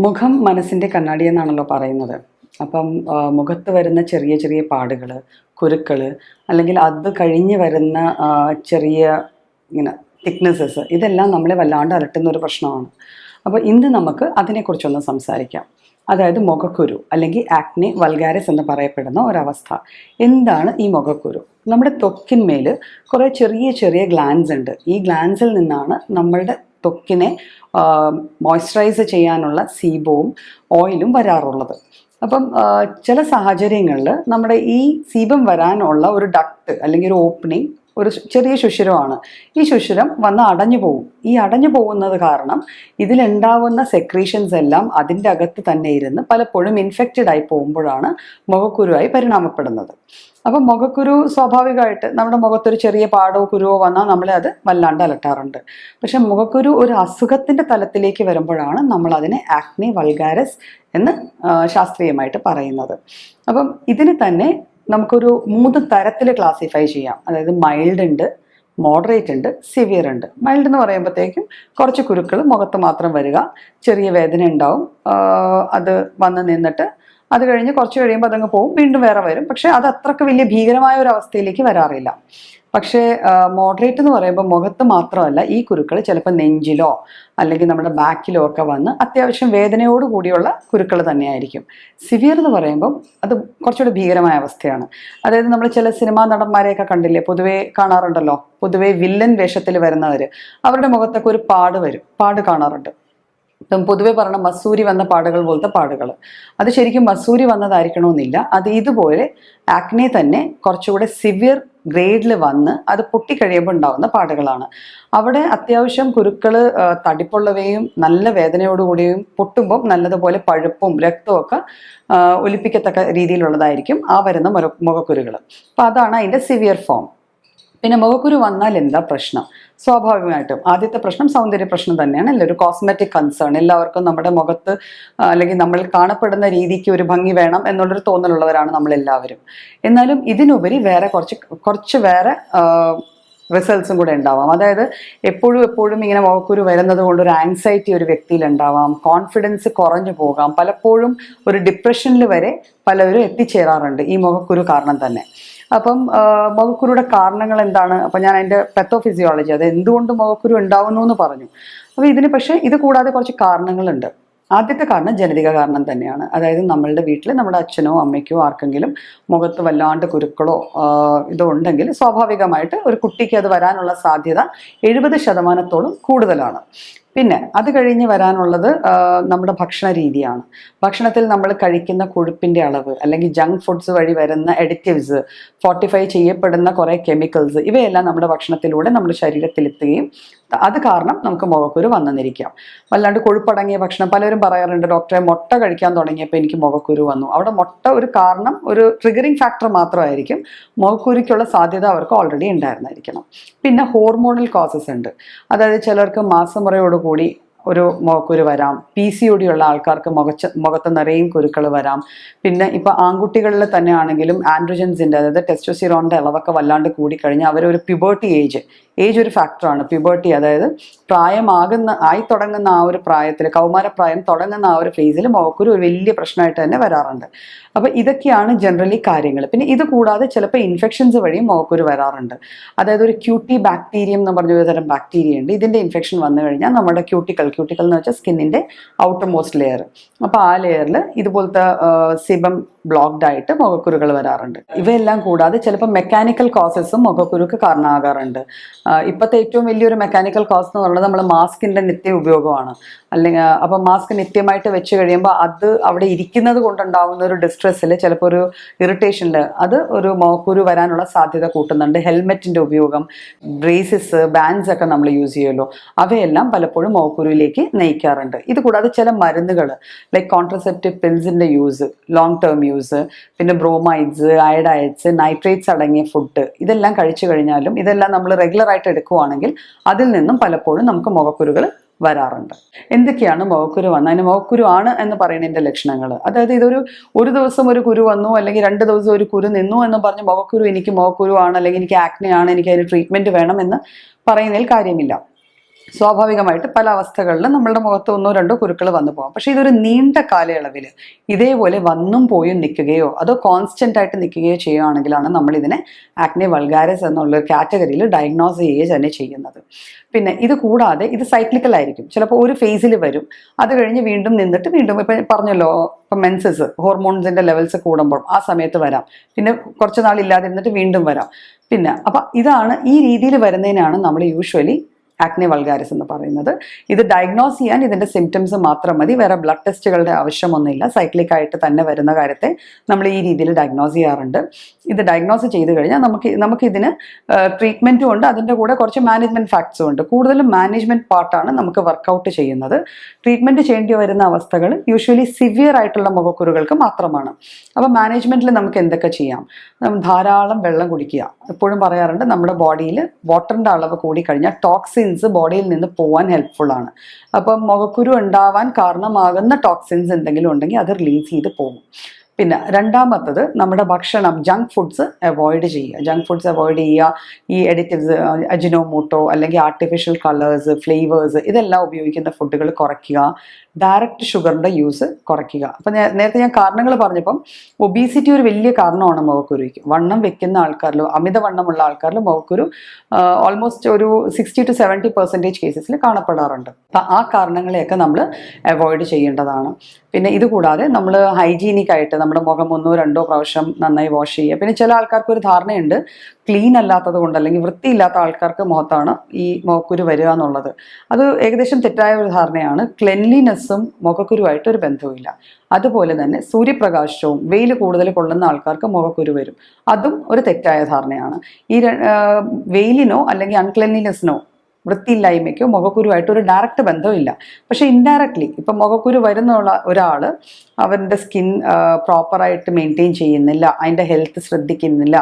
മുഖം മനസ്സിന്റെ കണ്ണാടി എന്നാണല്ലോ പറയുന്നത്. അപ്പം മുഖത്ത് വരുന്ന ചെറിയ ചെറിയ പാടുകൾ കുരുക്കൾ അല്ലെങ്കിൽ അത് കഴിഞ്ഞ് വരുന്ന ചെറിയ ഇങ്ങനെ തിക്നെസ്സസ് ഇതെല്ലാം നമ്മളെ വല്ലാണ്ട് അലട്ടുന്ന ഒരു പ്രശ്നമാണ്. അപ്പോൾ ഇന്ന് നമുക്ക് അതിനെക്കുറിച്ചൊന്ന് സംസാരിക്കാം. അതായത് മുഖക്കുരു അല്ലെങ്കിൽ ആക്നെ വൽഗാരസ് എന്ന് പറയപ്പെടുന്ന ഒരവസ്ഥ. എന്താണ് ഈ മുഖക്കുരു? നമ്മുടെ ത്വക്കിന്മേൽ കുറേ ചെറിയ ചെറിയ ഗ്ലാൻസ് ഉണ്ട്. ഈ ഗ്ലാൻസിൽ നിന്നാണ് നമ്മളുടെ ത്വക്കിനെ മോയ്സ്ചറൈസ് ചെയ്യാനുള്ള സീബവും ഓയിലും വരാറുള്ളത്. അപ്പം ചില സാഹചര്യങ്ങളിൽ നമ്മുടെ ഈ സീബം വരാനുള്ള ഒരു ഡക്ട് അല്ലെങ്കിൽ ഒരു ഓപ്പണിംഗ് ഒരു ചെറിയ ശുശിരമാണ് ഈ ശുശിരം വന്ന് അടഞ്ഞു പോകും ഈ അടഞ്ഞു പോകുന്നത് കാരണം ഇതിലുണ്ടാവുന്ന സെക്രീഷൻസ് എല്ലാം അതിന്റെ അകത്ത് തന്നെ ഇരുന്ന് പലപ്പോഴും ഇൻഫെക്റ്റഡ് ആയി പോകുമ്പോഴാണ് മുഖക്കുരുവായി പരിണാമപ്പെടുന്നത്. അപ്പം മുഖക്കുരു സ്വാഭാവികമായിട്ട് നമ്മുടെ മുഖത്തൊരു ചെറിയ പാടോ കുരുവോ വന്നാൽ നമ്മളെ അത് വല്ലാണ്ട് അലട്ടാറുണ്ട്. പക്ഷെ മുഖക്കുരു ഒരു അസുഖത്തിന്റെ തലത്തിലേക്ക് വരുമ്പോഴാണ് നമ്മൾ അതിനെ ആക്നെ വൾഗാരസ് എന്ന് ശാസ്ത്രീയമായിട്ട് പറയുന്നത്. അപ്പം ഇതിന് തന്നെ നമുക്കൊരു മൂന്ന് തരത്തിൽ ക്ലാസിഫൈ ചെയ്യാം. അതായത് മൈൽഡ് ഉണ്ട് മോഡറേറ്റ് ഉണ്ട് സിവിയർ ഉണ്ട്. മൈൽഡ് എന്ന് പറയുമ്പോഴത്തേക്കും കുറച്ച് കുരുക്കൾ മുഖത്ത് മാത്രം വരിക ചെറിയ വേദന ഉണ്ടാവും. അത് വന്ന് നിന്നിട്ട് അത് കഴിഞ്ഞ് കുറച്ച് കഴിയുമ്പോൾ അതങ്ങ് പോവും. വീണ്ടും വേറെ വരും. പക്ഷേ അത് അത്രയ്ക്ക് വലിയ ഭീകരമായ ഒരു അവസ്ഥയിലേക്ക് വരാറില്ല. പക്ഷേ മോഡറേറ്റ് എന്ന് പറയുമ്പോൾ മുഖത്ത് മാത്രമല്ല ഈ കുരുക്കൾ ചിലപ്പോൾ നെഞ്ചിലോ അല്ലെങ്കിൽ നമ്മുടെ ബാക്കിലോ ഒക്കെ വന്ന് അത്യാവശ്യം വേദനയോട് കൂടിയുള്ള കുരുക്കൾ തന്നെയായിരിക്കും. സിവിയർ എന്ന് പറയുമ്പം അത് കുറച്ചുകൂടി ഭീകരമായ അവസ്ഥയാണ്. അതായത് നമ്മൾ ചില സിനിമാ നടന്മാരെയൊക്കെ കണ്ടില്ലേ? പൊതുവേ കാണാറുണ്ടല്ലോ. പൊതുവേ വില്ലൻ വേഷത്തിൽ വരുന്നവർ അവരുടെ മുഖത്തൊക്കെ ഒരു പാട് വരും. പാട് കാണാറുണ്ട്. ഇപ്പം പൊതുവെ പറഞ്ഞ മസൂരി വന്ന പാടുകൾ പോലത്തെ പാടുകൾ അത് ശരിക്കും മസൂരി വന്നതായിരിക്കണമെന്നില്ല. അത് ഇതുപോലെ ആക്നെ തന്നെ കുറച്ചുകൂടെ സിവിയർ ഗ്രേഡിൽ വന്ന് അത് പൊട്ടിക്കഴിയുമ്പോൾ ഉണ്ടാകുന്ന പാടുകളാണ്. അവിടെ അത്യാവശ്യം കുരുക്കൾ തടിപ്പുള്ളവയും നല്ല വേദനയോടുകൂടിയും പൊട്ടുമ്പം നല്ലതുപോലെ പഴുപ്പും രക്തവും ഒക്കെ ഒലിപ്പിക്കത്തക്ക രീതിയിലുള്ളതായിരിക്കും ആ വരുന്ന മുഖക്കുരുകൾ അപ്പം അതാണ് അതിന്റെ സിവിയർ ഫോം പിന്നെ മുഖക്കുരു വന്നാൽ എന്താ പ്രശ്നം? സ്വാഭാവികമായിട്ടും. ആദ്യത്തെ പ്രശ്നം സൗന്ദര്യ പ്രശ്നം തന്നെയാണ്. അല്ലെ ഒരു കോസ്മെറ്റിക് കൺസേൺ എല്ലാവർക്കും നമ്മുടെ മുഖത്ത് അല്ലെങ്കിൽ നമ്മൾ കാണപ്പെടുന്ന രീതിക്ക് ഒരു ഭംഗി വേണം എന്നുള്ളൊരു തോന്നലുള്ളവരാണ് നമ്മളെല്ലാവരും. എന്നാലും ഇതിനുപരി വേറെ കുറച്ച് കുറച്ച് വേറെ റിസൾട്ട്സും കൂടെ ഉണ്ടാവാം. അതായത് എപ്പോഴും എപ്പോഴും ഇങ്ങനെ മുഖക്കുരു വരുന്നത് കൊണ്ട് ഒരു ആൻസൈറ്റി ഒരു വ്യക്തിയിൽ ഉണ്ടാവാം. കോൺഫിഡൻസ് കുറഞ്ഞു പോകാം. പലപ്പോഴും ഒരു ഡിപ്രഷനിൽ വരെ പലരും എത്തിച്ചേരാറുണ്ട് ഈ മുഖക്കുരു കാരണം തന്നെ. അപ്പം മുഖക്കുരുടെ കാരണങ്ങൾ എന്താണ്? അപ്പം ഞാൻ അതിന്റെ പെത്തോഫിസിയോളജി അത് എന്തുകൊണ്ട് മുഖക്കുരു ഉണ്ടാവുന്നു എന്ന് പറഞ്ഞു. അപ്പോൾ ഇതിന് പക്ഷേ ഇത് കൂടാതെ കുറച്ച് കാരണങ്ങളുണ്ട്. ആദ്യത്തെ കാരണം ജനിതക കാരണം തന്നെയാണ്. അതായത് നമ്മളുടെ വീട്ടിൽ നമ്മുടെ അച്ഛനോ അമ്മയ്ക്കോ ആർക്കെങ്കിലും മുഖത്ത് വല്ലാണ്ട് കുരുക്കളോ ഇതോ ഉണ്ടെങ്കിൽ സ്വാഭാവികമായിട്ട് ഒരു കുട്ടിക്ക് അത് വരാനുള്ള സാധ്യത എഴുപത് ശതമാനത്തോളം കൂടുതലാണ്. പിന്നെ അത് കഴിഞ്ഞ് വരാനുള്ളത് നമ്മുടെ ഭക്ഷണ രീതിയാണ്. ഭക്ഷണത്തിൽ നമ്മൾ കഴിക്കുന്ന കൊഴുപ്പിന്റെ അളവ് അല്ലെങ്കിൽ ജങ്ക് ഫുഡ്സ് വഴി വരുന്ന എഡിറ്റീവ്സ് ഫോർട്ടിഫൈ ചെയ്യപ്പെടുന്ന കുറേ കെമിക്കൽസ് ഇവയെല്ലാം നമ്മുടെ ഭക്ഷണത്തിലൂടെ നമ്മുടെ ശരീരത്തിലെത്തുകയും അത് കാരണം നമുക്ക് മുഖക്കുരു വന്നെന്നിരിക്കാം വല്ലാണ്ട് കൊഴുപ്പടങ്ങിയ ഭക്ഷണം. പലരും പറയാറുണ്ട് ഡോക്ടറെ മുട്ട കഴിക്കാൻ തുടങ്ങിയപ്പോൾ എനിക്ക് മുഖക്കുരു വന്നു. അവിടെ മുട്ട ഒരു കാരണം ഒരു ട്രിഗറിങ് ഫാക്ടർ മാത്രമായിരിക്കും മുഖക്കുരുക്കുള്ള സാധ്യത അവർക്ക് ഓൾറെഡി ഉണ്ടായിരുന്നായിരിക്കണം. പിന്നെ ഹോർമോണൽ കോസസ് ഉണ്ട്. അതായത് ചിലർക്ക് മാസമുറയോടുകൂടി ഒരു മുഖക്കുരു വരാം. പി സി ഒ ഡി ഉള്ള ആൾക്കാർക്ക് മുഖച്ച മുഖത്ത് നിറയും കുരുക്കൾ വരാം. പിന്നെ ഇപ്പൊ ആൺകുട്ടികളിൽ തന്നെ ആണെങ്കിലും ആൻഡ്രോജൻസിന്റെ അതായത് ടെസ്റ്റോസിറോണിന്റെ ഇളവൊക്കെ വല്ലാണ്ട് കൂടിക്കഴിഞ്ഞാൽ ഒരു പ്യുബേർട്ടി ഏജ് ഏജ് ഒരു ഫാക്ടറാണ് പ്യൂബർട്ടി അതായത് പ്രായമാകുന്ന ആയി തുടങ്ങുന്ന ആ ഒരു പ്രായത്തിൽ കൗമാരപ്രായം തുടങ്ങുന്ന ആ ഒരു ഫേസിൽ മുഖക്കുരു ഒരു വലിയ പ്രശ്നമായിട്ട് തന്നെ വരാറുണ്ട്. അപ്പോൾ ഇതൊക്കെയാണ് ജനറലി കാര്യങ്ങൾ. പിന്നെ ഇത് കൂടാതെ ചിലപ്പോൾ ഇൻഫെക്ഷൻസ് വഴിയും മുഖക്കുരു വരാറുണ്ട്. അതായത് ഒരു ക്യൂട്ടി ബാക്ടീരിയം എന്ന് പറഞ്ഞ ഒരു തരം ബാക്ടീരിയ ഉണ്ട്. ഇതിന്റെ ഇൻഫെക്ഷൻ വന്നു കഴിഞ്ഞാൽ നമ്മുടെ ക്യൂട്ടിക്കൽ ക്യൂട്ടിക്കൽ എന്ന് വെച്ചാൽ സ്കിന്നിന്റെ ഔട്ടർ മോസ്റ്റ് ലെയർ അപ്പോൾ ആ ലെയറിൽ ഇതുപോലത്തെ സിബം ബ്ലോക്ക്ഡ് ആയിട്ട് മുഖക്കുരുകൾ വരാറുണ്ട്. ഇവയെല്ലാം കൂടാതെ ചിലപ്പോൾ മെക്കാനിക്കൽ കോസസും മുഖക്കുരുക്ക് കാരണമാകാറുണ്ട്. ഇപ്പോഴത്തെ ഏറ്റവും വലിയൊരു മെക്കാനിക്കൽ കോസ് എന്ന് പറയുന്നത് നമ്മൾ മാസ്കിന്റെ നിത്യ ഉപയോഗമാണ്. അല്ലെങ്കിൽ അപ്പോൾ മാസ്ക് നിത്യമായിട്ട് വെച്ച് കഴിയുമ്പോൾ അത് അവിടെ ഇരിക്കുന്നത് കൊണ്ടുണ്ടാകുന്ന ഒരു ഡിസ്ട്രെസ്സിൽ ചിലപ്പോൾ ഒരു ഇറിറ്റേഷനിൽ അത് ഒരു മുഖക്കുരു വരാനുള്ള സാധ്യത കൂട്ടുന്നുണ്ട്. ഹെൽമെറ്റിന്റെ ഉപയോഗം ബ്രേസസ് ബാൻഡ്സ് ഒക്കെ നമ്മൾ യൂസ് ചെയ്യുമല്ലോ. അവയെല്ലാം പലപ്പോഴും മുഖക്കുരുവിലേക്ക് നയിക്കാറുണ്ട്. ഇത് കൂടാതെ ചില മരുന്നുകൾ ലൈക്ക് കോൺട്രസെപ്റ്റീവ് പിൽസിന്റെ യൂസ് ലോങ് ടേം യൂസ് പിന്നെ ബ്രോമൈഡ്സ് അയഡൈഡ്സ് നൈട്രേറ്റ്സ് അടങ്ങിയ ഫുഡ് ഇതെല്ലാം കഴിച്ചു കഴിഞ്ഞാലും ഇതെല്ലാം നമ്മൾ റെഗുലർ ആയിട്ട് എടുക്കുവാണെങ്കിൽ അതിൽ നിന്നും പലപ്പോഴും നമുക്ക് മുഖക്കുരുകൾ വരാറുണ്ട്. എന്തൊക്കെയാണ് മുഖക്കുരു വന്നത്? അതിന് മുഖക്കുരു ആണ് എന്ന് പറയുന്നതിന്റെ ലക്ഷണങ്ങൾ. അതായത് ഇതൊരു ഒരു ദിവസം ഒരു കുരു വന്നു അല്ലെങ്കിൽ രണ്ട് ദിവസം ഒരു കുരു നിന്നു എന്ന് പറഞ്ഞ് മുഖക്കുരു എനിക്ക് മുഖക്കുരു ആണ് അല്ലെങ്കിൽ എനിക്ക് ആക്നെ ആണ് എനിക്ക് അതിന് ട്രീറ്റ്മെന്റ് വേണം എന്ന് പറയുന്നതിൽ കാര്യമില്ല. സ്വാഭാവികമായിട്ട് പല അവസ്ഥകളിലും നമ്മളുടെ മുഖത്ത് ഒന്നോ രണ്ടോ കുരുക്കൾ വന്നു പോകാം. പക്ഷേ ഇതൊരു നീണ്ട കാലയളവിൽ ഇതേപോലെ വന്നും പോയും നിൽക്കുകയോ അതോ കോൺസ്റ്റന്റ് ആയിട്ട് നിൽക്കുകയോ ചെയ്യുകയാണെങ്കിലാണ് നമ്മൾ ഇതിനെ ആക്നെ വൾഗാരസ് എന്നുള്ള ഒരു കാറ്റഗറിയിൽ ഡയഗ്നോസ് ചെയ്യുക തന്നെ ചെയ്യുന്നത്. പിന്നെ ഇത് കൂടാതെ ഇത് സൈക്ലിക്കൽ ആയിരിക്കും. ചിലപ്പോൾ ഒരു ഫേസിൽ വരും. അത് കഴിഞ്ഞ് വീണ്ടും നിന്നിട്ട് വീണ്ടും ഇപ്പം പറഞ്ഞല്ലോ ഇപ്പം മെൻസസ് ഹോർമോൺസിന്റെ ലെവൽസ് കൂടുമ്പോൾ ആ സമയത്ത് വരാം. പിന്നെ കുറച്ച് നാൾ ഇല്ലാതിരുന്നിട്ട് വീണ്ടും വരാം. പിന്നെ അപ്പം ഇതാണ് ഈ രീതിയിൽ വരുന്നതിനാണ് നമ്മൾ യൂഷ്വലി ആക്നെ വൾഗാരിസ് എന്ന് പറയുന്നത്. ഇത് ഡയഗ്നോസ് ചെയ്യാൻ ഇതിന്റെ സിംറ്റംസ് മാത്രം മതി. വേറെ ബ്ലഡ് ടെസ്റ്റുകളുടെ ആവശ്യമൊന്നുമില്ല. സൈക്ലിക് ആയിട്ട് തന്നെ വരുന്ന കാര്യത്തെ നമ്മൾ ഈ രീതിയിൽ ഡയഗ്നോസ് ചെയ്യാറുണ്ട്. ഇത് ഡയഗ്നോസ് ചെയ്ത് കഴിഞ്ഞാൽ നമുക്ക് നമുക്ക് ഇതിന് ട്രീറ്റ്മെന്റും ഉണ്ട്. അതിന്റെ കൂടെ കുറച്ച് മാനേജ്മെന്റ് ഫാക്ട്സും ഉണ്ട്. കൂടുതലും മാനേജ്മെന്റ് പാർട്ടാണ് നമുക്ക് വർക്കൗട്ട് ചെയ്യുന്നത്. ട്രീറ്റ്മെന്റ് ചെയ്യേണ്ടി വരുന്ന അവസ്ഥകൾ യൂഷ്വലി സിവിയർ ആയിട്ടുള്ള മുഖക്കുരുകൾക്ക് മാത്രമാണ്. അപ്പോൾ മാനേജ്മെന്റിൽ നമുക്ക് എന്തൊക്കെ ചെയ്യാം? ധാരാളം വെള്ളം കുടിക്കുക. എപ്പോഴും പറയാറുണ്ട് നമ്മുടെ ബോഡിയിൽ വാട്ടറിന്റെ അളവ് കൂടിക്കഴിഞ്ഞാൽ ടോക്സിൻസ് ബോഡിയിൽ നിന്ന് പോകാൻ ഹെൽപ്ഫുൾ ആണ്. അപ്പം മുഖക്കുരു ഉണ്ടാവാൻ കാരണമാകുന്ന ടോക്സിൻസ് എന്തെങ്കിലും ഉണ്ടെങ്കിൽ അത് റിലീസ് ചെയ്ത് പോകും. പിന്നെ രണ്ടാമത്തത് നമ്മുടെ ഭക്ഷണം ജങ്ക് ഫുഡ്സ് അവോയ്ഡ് ചെയ്യുക. ജങ്ക് ഫുഡ്സ് അവോയ്ഡ് ചെയ്യുക. ഈ എഡിറ്റീവ്സ് അജിനോമോട്ടോ അല്ലെങ്കിൽ ആർട്ടിഫിഷ്യൽ കളേഴ്സ് ഫ്ലേവേഴ്സ് ഇതെല്ലാം ഉപയോഗിക്കുന്ന ഫുഡുകൾ കുറയ്ക്കുക. ഡയറക്റ്റ് ഷുഗറിന്റെ യൂസ് കുറയ്ക്കുക. അപ്പം നേരത്തെ ഞാൻ കാരണങ്ങൾ പറഞ്ഞപ്പം ഒബീസിറ്റി ഒരു വലിയ കാരണമാണ് മുഖക്കുരുവിക്ക്. വണ്ണം വെക്കുന്ന ആൾക്കാരിലും അമിത വണ്ണമുള്ള ആൾക്കാരിലും മുഖക്കുരു ഓൾമോസ്റ്റ് ഒരു സിക്സ്റ്റി ടു സെവന്റി പെർസെന്റേജ് കേസസിൽ കാണപ്പെടാറുണ്ട്. അപ്പം ആ കാരണങ്ങളെയൊക്കെ നമ്മൾ അവോയ്ഡ് ചെയ്യേണ്ടതാണ്. പിന്നെ ഇതുകൂടാതെ നമ്മൾ ഹൈജീനിക് ആയിട്ട് നമ്മുടെ മുഖം ഒന്നോ രണ്ടോ പ്രാവശ്യം നന്നായി വാഷ് ചെയ്യുക. പിന്നെ ചില ആൾക്കാർക്ക് ഒരു ധാരണയുണ്ട് ക്ലീൻ അല്ലാത്തത് കൊണ്ട് അല്ലെങ്കിൽ വൃത്തിയില്ലാത്ത ആൾക്കാർക്ക് മുഖത്താണ് ഈ മുഖക്കുരു വരിക എന്നുള്ളത്. അത് ഏകദേശം തെറ്റായ ഒരു ധാരണയാണ്. ക്ലെൻലിനെസ്സും മുഖക്കുരുവായിട്ട് ഒരു ബന്ധവുമില്ല. അതുപോലെ തന്നെ സൂര്യപ്രകാശവും വെയിൽ കൂടുതൽ കൊള്ളുന്ന ആൾക്കാർക്ക് മുഖക്കുരു വരും. അതും ഒരു തെറ്റായ ധാരണയാണ്. ഈ വെയിലിനോ അല്ലെങ്കിൽ അൺക്ലെൻലിനെസ്സിനോ വൃത്തിയില്ലായ്മയ്ക്കോ മുഖക്കുരുവായിട്ട് ഒരു ഡയറക്റ്റ് ബന്ധമില്ല പക്ഷേ ഇൻഡയറക്ട്ലി ഇപ്പം മുഖക്കുരു വരുന്നുള്ള ഒരാൾ അവന്റെ സ്കിൻ പ്രോപ്പറായിട്ട് മെയിന്റെയിൻ ചെയ്യുന്നില്ല അതിന്റെ ഹെൽത്ത് ശ്രദ്ധിക്കുന്നില്ല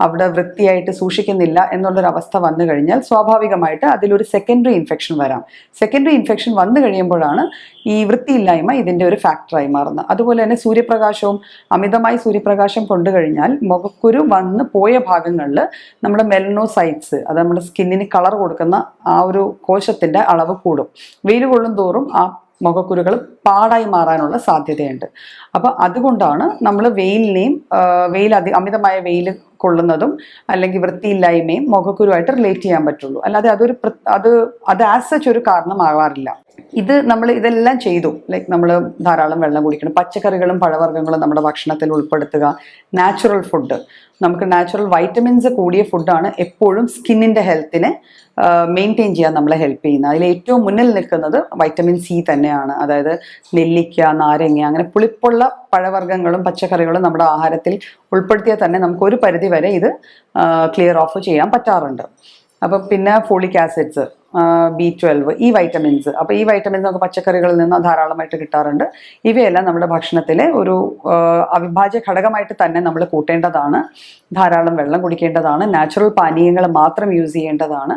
അവിടെ വൃത്തിയായിട്ട് സൂക്ഷിക്കുന്നില്ല എന്നുള്ളൊരവസ്ഥ വന്നു കഴിഞ്ഞാൽ സ്വാഭാവികമായിട്ട് അതിലൊരു സെക്കൻഡറി ഇൻഫെക്ഷൻ വരാം. സെക്കൻഡറി ഇൻഫെക്ഷൻ വന്നു കഴിയുമ്പോഴാണ് ഈ വൃത്തിയില്ലായ്മ ഇതിന്റെ ഒരു ഫാക്ടറായി മാറുന്നത്. അതുപോലെ തന്നെ സൂര്യപ്രകാശവും അമിതമായി സൂര്യപ്രകാശം കൊണ്ടു കഴിഞ്ഞാൽ മുഖക്കുരു വന്ന് പോയ ഭാഗങ്ങളിൽ നമ്മുടെ മെലനോസൈറ്റ്സ് അത് നമ്മുടെ സ്കിന്നിന് കളർ കൊടുക്കുന്ന ആ ഒരു കോശത്തിന്റെ അളവ് കൂടും. വെയിൽ കൊള്ളും തോറും ആ മുഖക്കുരുകൾ പാടായി മാറാനുള്ള സാധ്യതയുണ്ട്. അപ്പോൾ അതുകൊണ്ടാണ് നമ്മൾ വെയിലിനെയും വെയിൽ അതി അമിതമായ വെയിൽ കൊള്ളുന്നതും അല്ലെങ്കിൽ വൃത്തിയില്ലായ്മയും മുഖക്കുരുവായിട്ട് റിലേറ്റ് ചെയ്യാൻ പറ്റുള്ളൂ. അല്ലാതെ അതൊരു അത് അത് ആസ് സച്ച് ഒരു കാരണമാകാറില്ല. ഇത് നമ്മൾ ഇതെല്ലാം ചെയ്തു. ലൈക്ക് നമ്മൾ ധാരാളം വെള്ളം കുടിക്കണം. പച്ചക്കറികളും പഴവർഗങ്ങളും നമ്മുടെ ഭക്ഷണത്തിൽ ഉൾപ്പെടുത്തുക. Natural food. നമുക്ക് നാച്ചുറൽ വൈറ്റമിൻസ് കൂടിയ ഫുഡാണ് എപ്പോഴും സ്കിന്നിന്റെ ഹെൽത്തിനെ മെയിന്റെയിൻ ചെയ്യാൻ നമ്മളെ ഹെൽപ്പ് ചെയ്യുന്നത്. അതിൽ ഏറ്റവും മുന്നിൽ നിൽക്കുന്നത് വൈറ്റമിൻ സി തന്നെയാണ്. അതായത് നെല്ലിക്ക നാരങ്ങ അങ്ങനെ പുളിപ്പുള്ള പഴവർഗങ്ങളും പച്ചക്കറികളും നമ്മുടെ ആഹാരത്തിൽ ഉൾപ്പെടുത്തിയാൽ തന്നെ നമുക്ക് ഒരു പരിധി വരെ ഇത് ക്ലിയർ ഓഫ് ചെയ്യാൻ പറ്റാറുണ്ട്. അപ്പം പിന്നെ ഫോളിക് ആസിഡ്സ് ബി ട്വൽവ് ഈ വൈറ്റമിൻസ് അപ്പോൾ ഈ വൈറ്റമിൻസ് നമുക്ക് പച്ചക്കറികളിൽ നിന്ന് ധാരാളമായിട്ട് കിട്ടാറുണ്ട്. ഇവയെല്ലാം നമ്മുടെ ഭക്ഷണത്തിലെ ഒരു അവിഭാജ്യ ഘടകമായിട്ട് തന്നെ നമ്മൾ കൂട്ടേണ്ടതാണ്. ധാരാളം വെള്ളം കുടിക്കേണ്ടതാണ്. നാച്ചുറൽ പാനീയങ്ങൾ മാത്രം യൂസ് ചെയ്യേണ്ടതാണ്.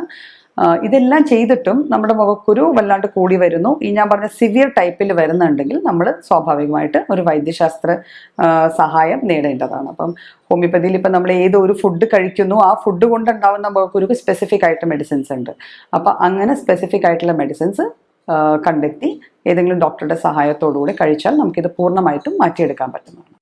ഇതെല്ലാം ചെയ്തിട്ടും നമ്മുടെ മുഖക്കുരു വല്ലാണ്ട് കൂടി വരുന്നു. ഈ ഞാൻ പറഞ്ഞ സിവിയർ ടൈപ്പിൽ വരുന്നുണ്ടെങ്കിൽ നമ്മൾ സ്വാഭാവികമായിട്ട് ഒരു വൈദ്യശാസ്ത്ര സഹായം നേടേണ്ടതാണ്. അപ്പം ഹോമിയോപ്പതിയിൽ ഇപ്പം നമ്മൾ ഏതൊരു ഫുഡ് കഴിക്കുന്നു. ആ ഫുഡ് കൊണ്ടുണ്ടാവുന്ന മുഖക്കുരുക്ക് സ്പെസിഫിക് ആയിട്ട് മെഡിസിൻസ് ഉണ്ട്. അപ്പം അങ്ങനെ സ്പെസിഫിക് ആയിട്ടുള്ള മെഡിസിൻസ് കണ്ടെത്തി ഏതെങ്കിലും ഡോക്ടറുടെ സഹായത്തോടുകൂടി കഴിച്ചാൽ നമുക്കിത് പൂർണമായിട്ടും മാറ്റിയെടുക്കാൻ പറ്റുന്നതാണ്.